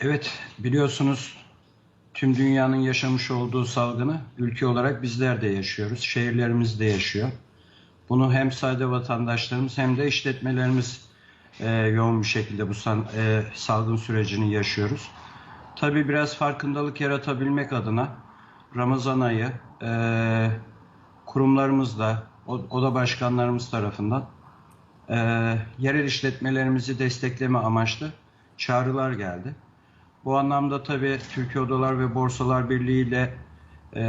Evet, biliyorsunuz tüm dünyanın yaşamış olduğu salgını ülke olarak bizler de yaşıyoruz, şehirlerimiz de yaşıyor. Bunu hem sade vatandaşlarımız hem de işletmelerimiz e, yoğun bir şekilde bu san- e, salgın sürecini yaşıyoruz. Tabii biraz farkındalık yaratabilmek adına Ramazan ayı e, kurumlarımızla, oda başkanlarımız tarafından e, yerel işletmelerimizi destekleme amaçlı çağrılar geldi. Bu anlamda tabii Türkiye Odalar ve Borsalar Birliği ile e,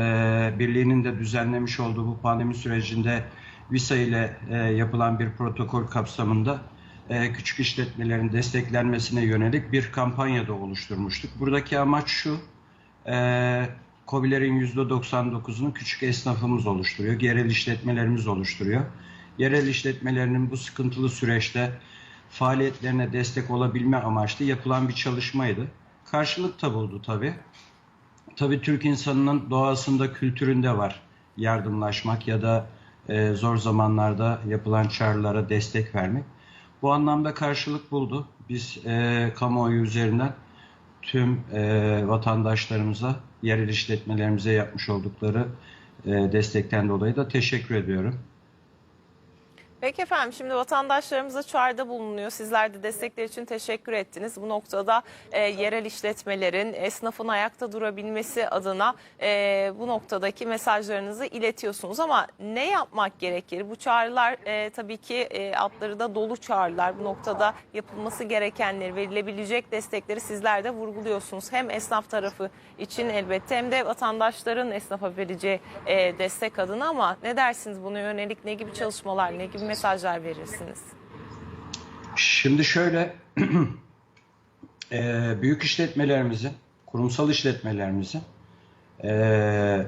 Birliği'nin de düzenlemiş olduğu bu pandemi sürecinde Visa ile e, yapılan bir protokol kapsamında e, küçük işletmelerin desteklenmesine yönelik bir kampanya da oluşturmuştuk. Buradaki amaç şu, e, KOBİ'lerin %99'unu küçük esnafımız oluşturuyor, yerel işletmelerimiz oluşturuyor. Yerel işletmelerinin bu sıkıntılı süreçte faaliyetlerine destek olabilme amaçlı yapılan bir çalışmaydı. Karşılık da buldu tabii. Tabii Türk insanının doğasında, kültüründe var yardımlaşmak ya da e, zor zamanlarda yapılan çağrılara destek vermek. Bu anlamda karşılık buldu. Biz e, kamuoyu üzerinden tüm e, vatandaşlarımıza, yerel işletmelerimize yapmış oldukları e, destekten dolayı da teşekkür ediyorum. Peki efendim şimdi vatandaşlarımıza çağrıda bulunuyor. Sizler de destekler için teşekkür ettiniz. Bu noktada e, yerel işletmelerin, esnafın ayakta durabilmesi adına e, bu noktadaki mesajlarınızı iletiyorsunuz. Ama ne yapmak gerekir? Bu çağrılar e, tabii ki e, altları da dolu çağrılar. Bu noktada yapılması gerekenleri, verilebilecek destekleri sizler de vurguluyorsunuz. Hem esnaf tarafı için elbette hem de vatandaşların esnafa vereceği e, destek adına ama ne dersiniz buna yönelik ne gibi çalışmalar, ne gibi mesajlar verirsiniz? Şimdi şöyle, e, büyük işletmelerimizin, kurumsal işletmelerimizin e,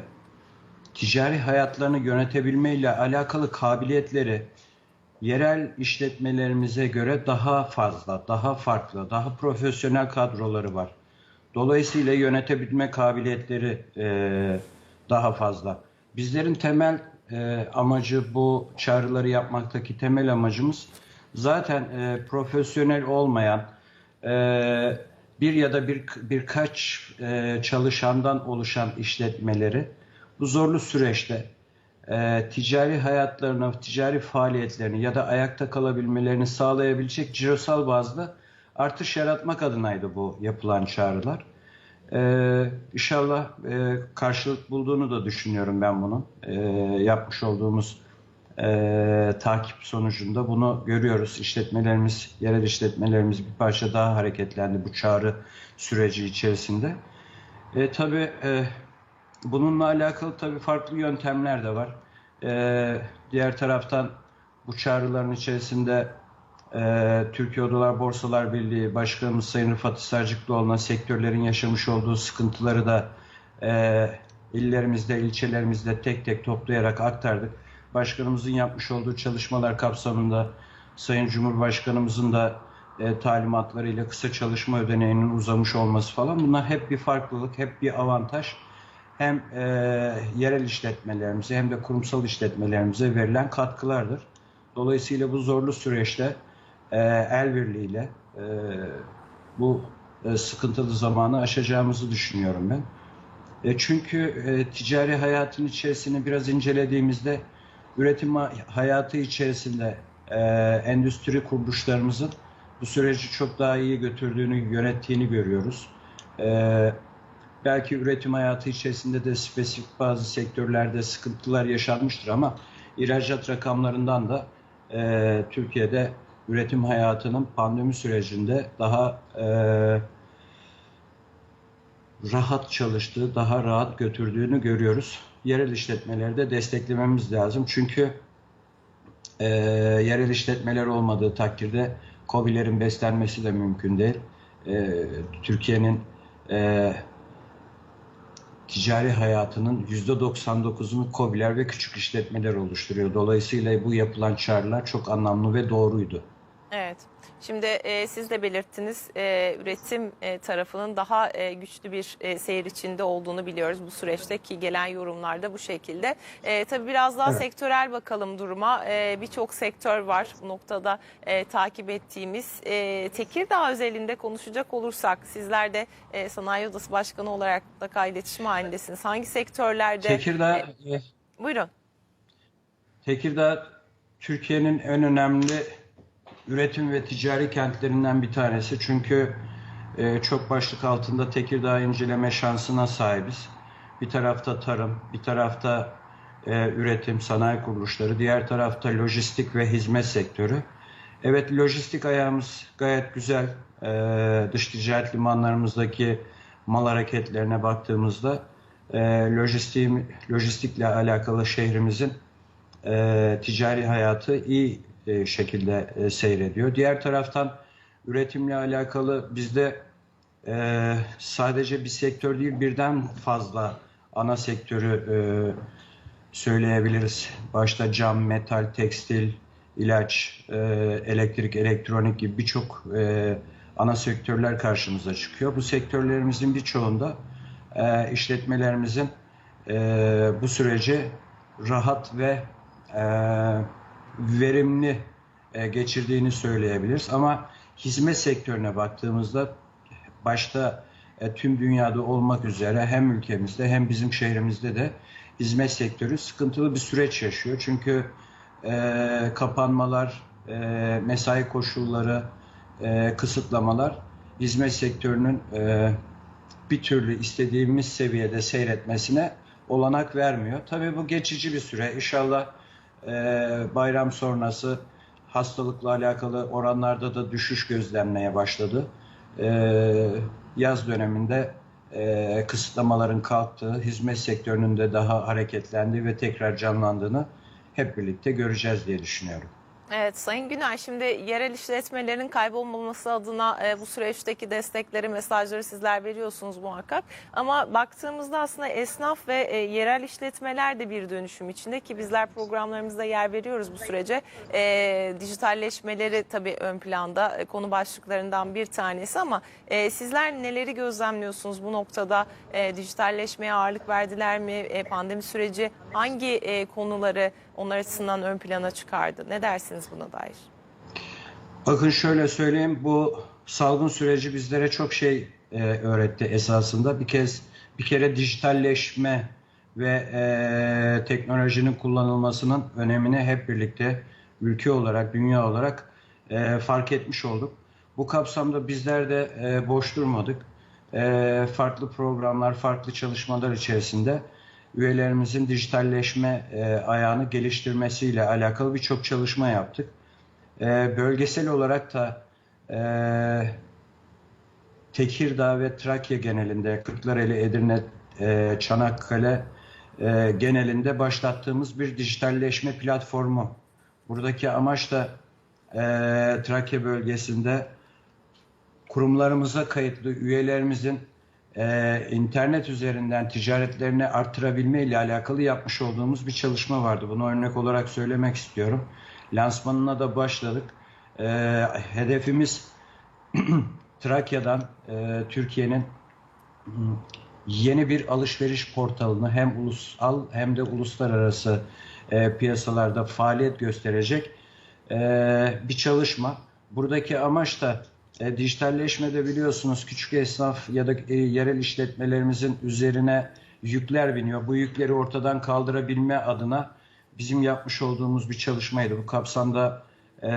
ticari hayatlarını yönetebilme ile alakalı kabiliyetleri yerel işletmelerimize göre daha fazla, daha farklı, daha profesyonel kadroları var. Dolayısıyla yönetebilme kabiliyetleri e, daha fazla. Bizlerin temel e, amacı bu çağrıları yapmaktaki temel amacımız zaten e, profesyonel olmayan e, bir ya da bir birkaç e, çalışandan oluşan işletmeleri bu zorlu süreçte e, ticari hayatlarını, ticari faaliyetlerini ya da ayakta kalabilmelerini sağlayabilecek cirosal bazda artış yaratmak adınaydı bu yapılan çağrılar. Ee, inşallah e, karşılık bulduğunu da düşünüyorum ben bunun. Ee, yapmış olduğumuz e, takip sonucunda bunu görüyoruz. İşletmelerimiz, yerel işletmelerimiz bir parça daha hareketlendi bu çağrı süreci içerisinde. E, tabii e, bununla alakalı tabii farklı yöntemler de var. E, diğer taraftan bu çağrıların içerisinde e, Türkiye Odalar Borsalar Birliği Başkanımız Sayın Rıfat Hisarcıklıoğlu'na sektörlerin yaşamış olduğu sıkıntıları da e, illerimizde, ilçelerimizde tek tek toplayarak aktardık. Başkanımızın yapmış olduğu çalışmalar kapsamında Sayın Cumhurbaşkanımızın da e, talimatlarıyla kısa çalışma ödeneğinin uzamış olması falan bunlar hep bir farklılık, hep bir avantaj. Hem e, yerel işletmelerimize hem de kurumsal işletmelerimize verilen katkılardır. Dolayısıyla bu zorlu süreçte e, el birliğiyle e, bu e, sıkıntılı zamanı aşacağımızı düşünüyorum ben. E, çünkü ticari hayatın içerisini biraz incelediğimizde üretim ha- hayatı içerisinde endüstri kuruluşlarımızın bu süreci çok daha iyi götürdüğünü, yönettiğini görüyoruz. Belki üretim hayatı içerisinde de spesifik bazı sektörlerde sıkıntılar yaşanmıştır ama ihracat rakamlarından da e, Türkiye'de üretim hayatının pandemi sürecinde daha e, rahat çalıştığı, daha rahat götürdüğünü görüyoruz. Yerel işletmeleri de desteklememiz lazım. Çünkü e, yerel işletmeler olmadığı takdirde KOBİ'lerin beslenmesi de mümkün değil. E, Türkiye'nin e, ticari hayatının %99'unu KOBİ'ler ve küçük işletmeler oluşturuyor. Dolayısıyla bu yapılan çağrılar çok anlamlı ve doğruydu. Evet. Şimdi e, siz de belirttiniz e, üretim e, tarafının daha e, güçlü bir e, seyir içinde olduğunu biliyoruz bu süreçte ki gelen yorumlarda bu şekilde. E, tabii biraz daha Evet. sektörel bakalım duruma. E, Birçok sektör var bu noktada e, takip ettiğimiz. E, Tekirdağ özelinde konuşacak olursak sizler de e, Sanayi Odası Başkanı olarak mutlaka iletişim halindesiniz. Hangi sektörlerde? Tekirdağ, E, e, buyurun. Tekirdağ Türkiye'nin en önemli üretim ve ticari kentlerinden bir tanesi. Çünkü e, çok başlık altında Tekirdağ inceleme şansına sahibiz. Bir tarafta tarım, bir tarafta e, üretim, sanayi kuruluşları, diğer tarafta lojistik ve hizmet sektörü. Evet lojistik ayağımız gayet güzel. E, dış ticaret limanlarımızdaki mal hareketlerine baktığımızda e, lojistiğim, lojistikle alakalı şehrimizin e, ticari hayatı iyi e, şekilde e, seyrediyor. Diğer taraftan üretimle alakalı bizde e, sadece bir sektör değil birden fazla ana sektörü e, söyleyebiliriz. Başta cam, metal, tekstil, ilaç, elektrik, elektronik gibi birçok ana sektörler karşımıza çıkıyor. Bu sektörlerimizin birçoğunda e, işletmelerimizin bu süreci rahat ve e, verimli e, geçirdiğini söyleyebiliriz. Ama hizmet sektörüne baktığımızda başta e, tüm dünyada olmak üzere hem ülkemizde hem bizim şehrimizde de hizmet sektörü sıkıntılı bir süreç yaşıyor. Çünkü e, kapanmalar, e, mesai koşulları, e, kısıtlamalar hizmet sektörünün e, bir türlü istediğimiz seviyede seyretmesine olanak vermiyor. Tabii bu geçici bir süre. İnşallah bayram sonrası hastalıkla alakalı oranlarda da düşüş gözlenmeye başladı. E, yaz döneminde e, kısıtlamaların kalktığı, hizmet sektörünün de daha hareketlendiği ve tekrar canlandığını hep birlikte göreceğiz diye düşünüyorum. Evet Sayın Güner şimdi yerel işletmelerin kaybolmaması adına e, bu süreçteki destekleri, mesajları sizler veriyorsunuz muhakkak. Ama baktığımızda aslında esnaf ve e, yerel işletmeler de bir dönüşüm içinde ki bizler programlarımızda yer veriyoruz bu sürece. E, dijitalleşmeleri tabii ön planda e, konu başlıklarından bir tanesi ama e, sizler neleri gözlemliyorsunuz bu noktada? E, dijitalleşmeye ağırlık verdiler mi? E, pandemi süreci hangi e, konuları onlar açısından ön plana çıkardı? Ne dersiniz buna dair? Bakın şöyle söyleyeyim, bu salgın süreci bizlere çok şey e, öğretti esasında. Bir kez bir kere dijitalleşme ve e, teknolojinin kullanılmasının önemini hep birlikte ülke olarak, dünya olarak e, fark etmiş olduk. Bu kapsamda bizler de e, boş durmadık. E, farklı programlar, farklı çalışmalar içerisinde üyelerimizin dijitalleşme e, ayağını geliştirmesiyle alakalı birçok çalışma yaptık. E, bölgesel olarak da e, Tekirdağ ve Trakya genelinde, Kırklareli, Edirne, e, Çanakkale e, genelinde başlattığımız bir dijitalleşme platformu. Buradaki amaç da e, Trakya bölgesinde kurumlarımıza kayıtlı üyelerimizin e, internet üzerinden ticaretlerini arttırabilme ile alakalı yapmış olduğumuz bir çalışma vardı. Bunu örnek olarak söylemek istiyorum. Lansmanına da başladık. E, hedefimiz Trakya'dan e, Türkiye'nin hmm, yeni bir alışveriş portalını hem ulusal hem de uluslararası e, piyasalarda faaliyet gösterecek e, bir çalışma. Buradaki amaç da e, dijitalleşmede biliyorsunuz küçük esnaf ya da e, yerel işletmelerimizin üzerine yükler biniyor. Bu yükleri ortadan kaldırabilme adına bizim yapmış olduğumuz bir çalışmaydı. Bu kapsamda e,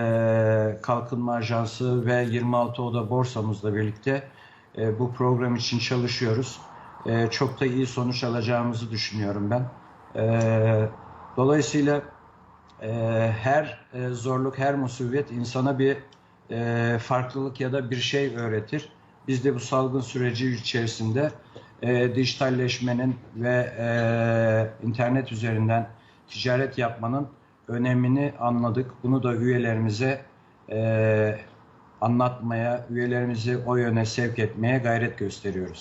Kalkınma Ajansı ve 26 Oda borsamızla birlikte e, bu program için çalışıyoruz. E, çok da iyi sonuç alacağımızı düşünüyorum ben. E, dolayısıyla e, her e, zorluk, her musibet insana bir e, farklılık ya da bir şey öğretir. Biz de bu salgın süreci içerisinde e, dijitalleşmenin ve e, internet üzerinden ticaret yapmanın önemini anladık. Bunu da üyelerimize e, anlatmaya, üyelerimizi o yöne sevk etmeye gayret gösteriyoruz.